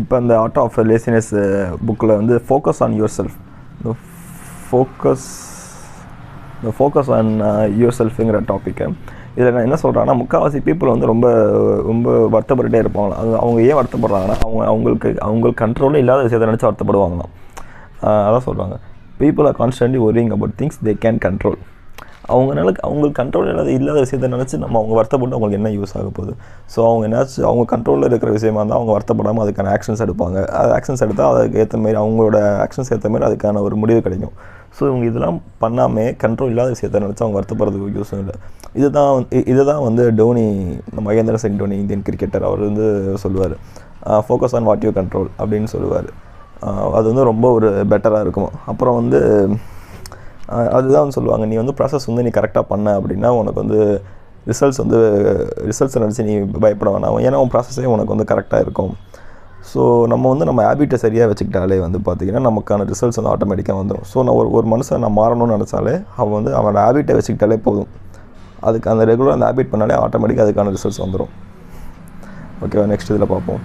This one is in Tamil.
இப்போ அந்த ஆர்ட் ஆஃப் லேசினஸ் புக்கில் வந்து ஃபோக்கஸ் ஆன் யுவர் செல்ஃப் இந்த ஃபோக்கஸ் இந்த ஃபோக்கஸ் ஆன் யுவர் செல்ஃபுங்கிற டாப்பிக்கை இதில் நான் என்ன சொல்கிறேன்னா முக்கால்வாசி பீப்புள் வந்து ரொம்ப ரொம்ப வருத்தப்பட்டுட்டே இருப்பாங்க. அது அவங்க ஏன் வருத்தப்படுறாங்கன்னா அவங்க அவங்களுக்கு அவங்களுக்கு கண்ட்ரோலும் இல்லாத விஷயத்தை நினச்சி வருத்தப்படுவாங்களாம். அதான் சொல்கிறாங்க people are constantly worrying about things they can control அவங்கனால அவங்களுக்கு கண்ட்ரோல் இல்லாத இல்லாத விஷயத்தை நினச்சி நம்ம அவங்க வருத்தப்பட்டு அவங்களுக்கு என்ன யூஸ் ஆக போகுது? ஸோ அவங்க என்னாச்சும் அவங்க கண்ட்ரோலில் இருக்கிற விஷயமா இருந்தால் அவங்க வருத்தப்படாமல் அதுக்கான ஆக்ஷன்ஸ் எடுப்பாங்க. அது ஆக்ஷன்ஸ் எடுத்தால் அதுக்கு ஏற்ற மாதிரி அவங்களோட ஆக்ஷன்ஸ் ஏற்ற மாதிரி அதுக்கான ஒரு முடிவு கிடைக்கும். ஸோ இவங்க இதெல்லாம் பண்ணாமல் கண்ட்ரோல் இல்லாத விஷயத்தை நினச்சி அவங்க வருத்தப்படுறதுக்கு யூஸும் இல்லை. இதுதான் வந்து இதுதான் வந்து டோனி மகேந்திர சிங் டோனி இந்தியன் கிரிக்கெட்டர் அவர் வந்து சொல்லுவார். Focus on what you control அப்படின்னு சொல்லுவார். அது வந்து ரொம்ப ஒரு பெட்டராக இருக்கும். அப்புறம் வந்து அதுதான் வந்து சொல்லுவாங்க. நீ வந்து ப்ராசஸ் வந்து நீ கரெக்டாக பண்ண அப்படின்னா உனக்கு வந்து ரிசல்ட்ஸ் வந்து ரிசல்ட்ஸை நினச்சி நீ பயப்பட வேணாம். ஏன்னா உன் ப்ராசஸே உனக்கு வந்து கரெக்டாக இருக்கும். ஸோ நம்ம வந்து நம்ம ஹேபிட்டை சரியாக வச்சுக்கிட்டாலே வந்து பார்த்திங்கன்னா நமக்கான ரிசல்ட்ஸ் வந்து ஆட்டோமேட்டிக்காக வந்துடும் ஸோ நான் ஒரு ஒரு மனுஷன் நான் மாறணும்னு நினச்சாலே அவன் வந்து அவனோட ஹேபிட்டை வச்சுக்கிட்டாலே போதும். அதுக்கு அந்த ரெகுலராக அந்த ஹேபிட் பண்ணாலே ஆட்டோமேட்டிக்காக அதுக்கான ரிசல்ட்ஸ் வந்துடும் ஓகேவா நெக்ஸ்ட் இதில் பார்ப்போம்